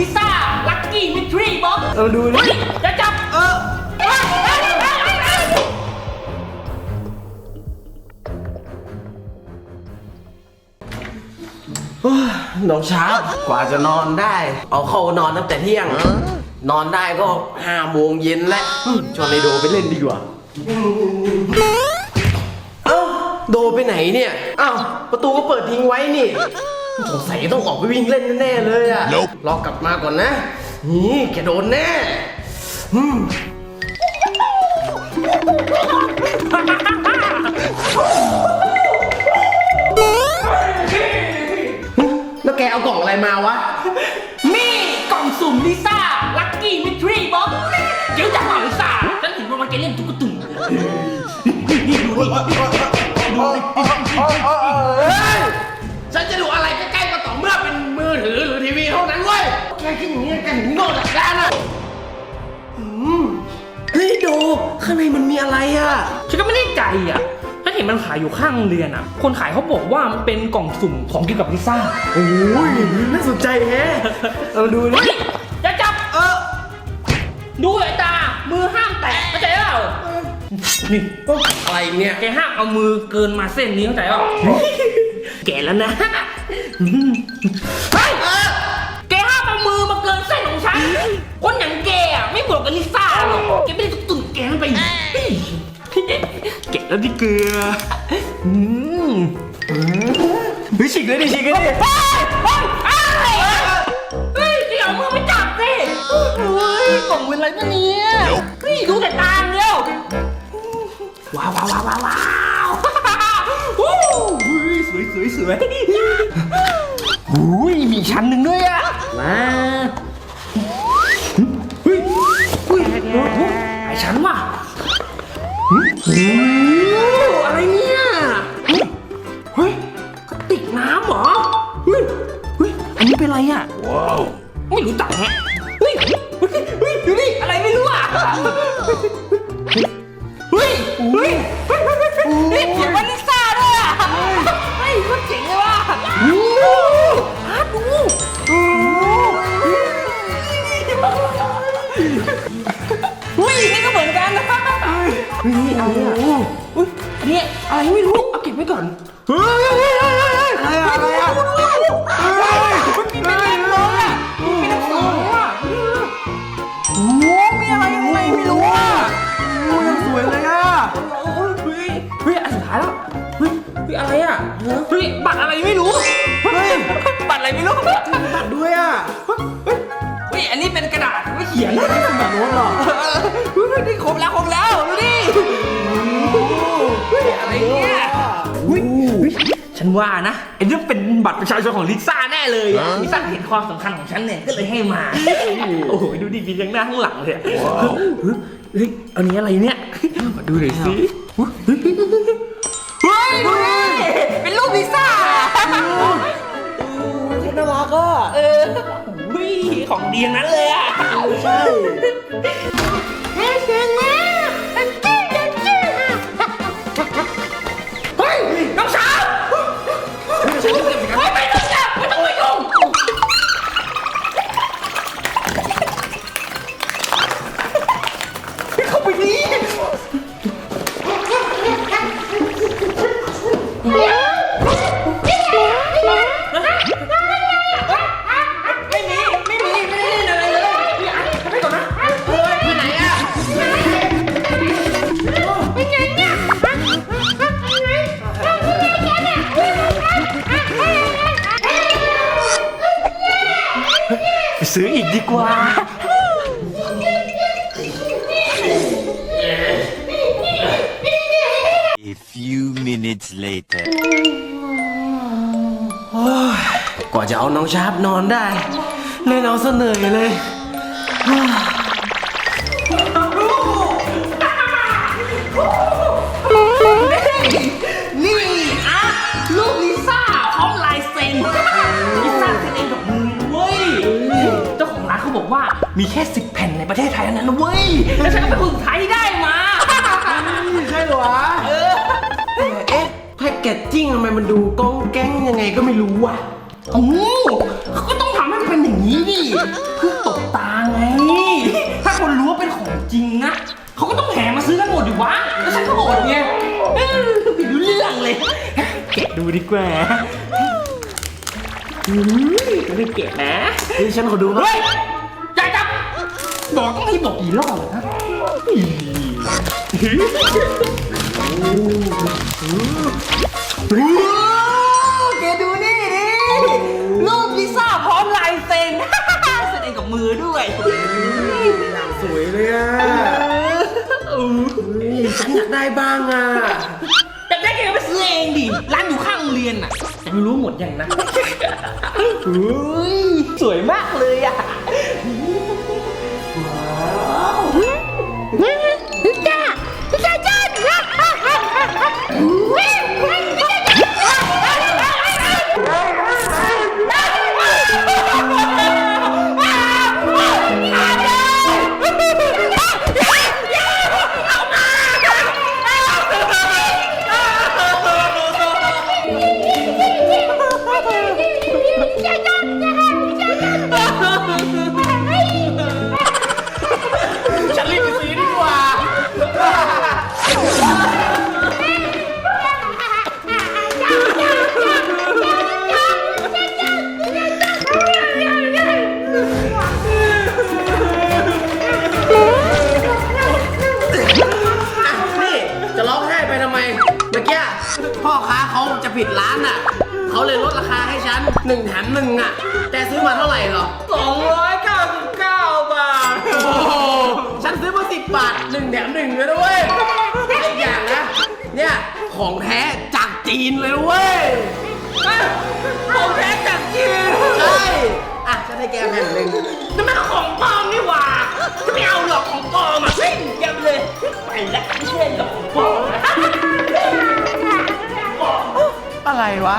ลิซ่า ลักกี้มิทรีบ็อกเราดูดิเฮ้ยจะจับ เออเฮ้ยเฮ้ยเฮ้ยเฮ้ยเฮ้ยน้องช้างกว่าจะนอนได้ เอาเข้านอนตั้งแต่เที่ยง นอนได้ก็ห้าโมงเย็นแล้วอืมชวนไอโดไปเล่นดีกว่า เอ้า โดไปไหนเนี่ย อ้าว ประตูก็เปิดทิ้งไว้นี่ สงสัยต้องออกไปวิ่งเล่นแน่ๆเลยอะรอกลับมาก่อนนะ นี่แกโดนแน่อืมแล้วแกเอากล่องอะไรมาวะ นี่กล่องสุ่มลิซ่า ลักกี้มิทรีบ็อกเดี๋ยวจับมาลิซ่าฉันเห็นว่ามันแกเล่นตุ๊กตุ่นฉัน ข้างในมันมีอะไรอะ ฉันก็ไม่ได้ใจอะฉันเห็นมันขายอยู่ข้างโรงเรียนอะ คนขายเขาบอกว่ามันเป็นกล่องสุ่มของเกี่ยวกับลิซ่า โอ้ยน่าสนใจแฮะเราดูดิเฮ้ยจะจับ เออ ดูสายตา มือห้ามแตะเข้าใจเปล่า นี่อะไรเนี่ย แกห้ามเอามือเกินมาเส้นนี้เข้าใจเปล่า แกแล้วนะ เฮ้ย แกห้ามเอามือมาเกินเส้นของฉัน คนอย่างแกอะไม่เหมาะกับลิซ่าหรอก แกไม่ได้ตุ่น แกมันไปแกะแล้วดิเกลืออืมเฮ้ยฉีกเลยดิฉีกเลยดิเฮ้ยเฮ้ยเฮ้ยเดี๋ยวมือไม่จับสิเฮ้ยกล่องเป็นอะไรปะเนี่ยนี่ดูแต่ตาเดียวว้าวว้าวว้าวว้าวว้าววู้เฮ้ยสวยสวยสวยหูยมีอีกชั้นหนึ่งด้วยอะมา อ้อะไรเนี่ยเฮ้ยเฮ้ยกระติกน้ำเหรอเฮ้ยเฮ้ยอันนี้เป็นอะไรอะว้าวไม่รู้จักแฮะเฮ้ยเฮ้ยเฮ้ยดูดิอะไรไม่รู้อะเฮ้ยเฮ้ยเฮ้ยเฮ้ยเขียนว่าลิซ่าด้วยอะเฮ้ยโคตรเจ๋งเลยว่ะโอ้โหฮาร์ดดูโอ้ เฮ้ยอะไรอะเฮ้ยอันนี้อะไรไม่รู้เอาเก็บไว้ก่อนเฮ้ยเฮ้ยเฮ้ยเฮ้ยเฮ้ยอะไรอะอะไรอะเฮ้ยมันมีเป็นเล่มเลยอะมีหนังสืออะโอ้โหมีอะไรยังไงไม่รู้อะโอ้ยยังสวยเลยอะเฮ้ยเฮ้ยอันสุดท้ายแล้วเฮ้ยเฮ้ยอะไรอะเฮ้ยบัตรอะไรไม่รู้เฮ้ยบัตรอะไรไม่รู้ อันนี้เป็นกระดาษไม่เขียนไม่สมัครโน้ตหรอเฮ้ยนี่ครบแล้วครบแล้วดูดิเฮ้ยอะไรเนี่ยเฮ้ยเฮ้ยฉันว่านะไอ้เรื่องเป็นบัตรประชาชนของลิซ่าแน่เลยลิซ่าเห็นความสำคัญของฉันเนี่ยก็เลยให้มา โอ้โหดูดิมีทั้งหน้าข้งหลังเลยอะเฮ้ยเฮ้ยอันนี้อะไรเนี่ยมาดูหน่อยสิเวิของดีทั้งนั้นเลยอะ ใช่ ซื้ออีกดีกว่า A few minutes later. กว่าจะเอาน้องชาร์ปนอนได้ เล่นเอาเสนอยเลย ว่ามีแค่สิบแผ่นในประเทศไทยเท่านั้นนะเว้ย แล้วฉันก็เป็นคนสุดท้ายที่ได้มา ใช่เหรอวะแต่เอ๊ะแพ็กเกจจิ้งทำไมมันดูก้องแก้งยังไงก็ไม่รู้อะโอ้โหเขาก็ต้องทำให้มันเป็นอย่างนี้ดิเพื่อตบตาไง ถ้าคนรู้ว่าเป็นของจริงนะเขาก็ต้องแห่มาซื้อกันหมดดิวะแล้วฉันก็อดไงเออไม่รู้เรื่องเลย แกะดูดีกว่าอุ้ยไม่แกะนะ นี่ฉันขอดูบ้างเฮ้ยอย่าจับ บอกต้องให้บอกกี่รอบแล้วนะแกดูนี่ดิรูปลิซ่าพร้อมลายเซ็นแสดงกับมือด้วยอย่างสวยเลยอะเฮ้ยฉันอยากได้บ้างอะแต่ได้แกไปซื้อเองดิ ร้านอยู่ข้างโรงเรียนน่ะ แต่ไม่รู้หมดยังนะเฮ้ยสวยมากเลยอะ เขาเลยลดราคาให้ฉันหนึ่งแถมหนึ่งอะแต่ซื้อมาเท่าไหร่เหรอ299 บาท โอ้โหฉันซื้อมาสิบบาทหนึ่งแถมหนึ่งเลยด้วยไอ้อย่างนะ เนี่ยของแท้จากจีนเลยเว้ย ของแท้จากจีนใช่ อะฉันให้แกแผ่นหนึ่งนั่นมันของปลอมนี่หว่าจะไม่เอาหรอกของปลอมอะเฮ้ยเยับเลย ไปแล้วไม่ใช่หรอกของปลอม อะไรวะ